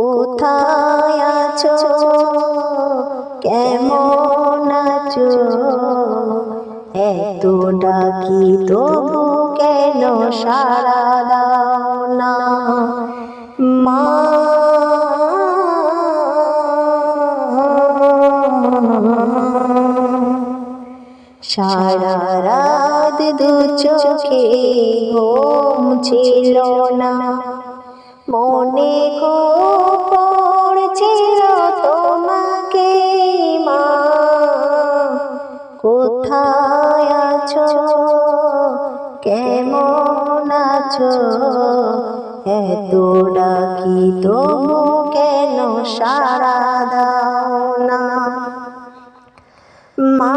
কোথায় আছো? কেমন আছো? এত ডাকি তবু কেন সারা দাও না? মা সারা রাত দু চোখে ঘুম ছিল না। মনে খুব কেমন আছো? এত ডাকি তবু কেন সারা দাও না। মা,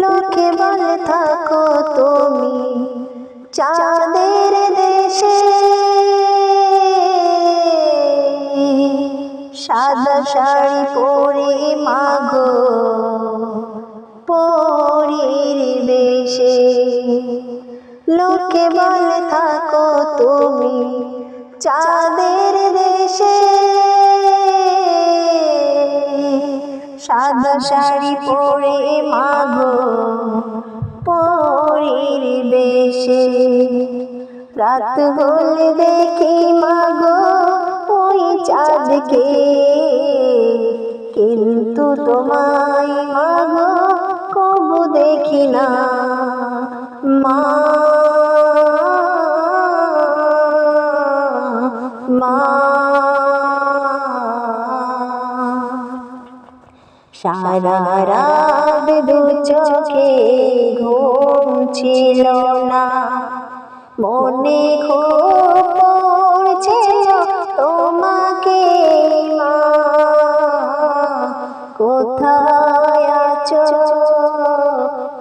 লোকে বলে থাকো তুমি, চাঁদের দেশে শাড়ি পরে মাগো, পরীর বেশে। লোকে বলে থাকো তুমি চাঁদের দেশে। সাদা শাড়ি পরে মাগো, পরীর বেশে। রাত হলে দেখি মাগো, ওই চাঁদকে। তোমায় মাগো কবু দেখি না। মা মা। সারা রাত দু চোখে ঘুম না। মনে খুব পড়ছিল তোমাকে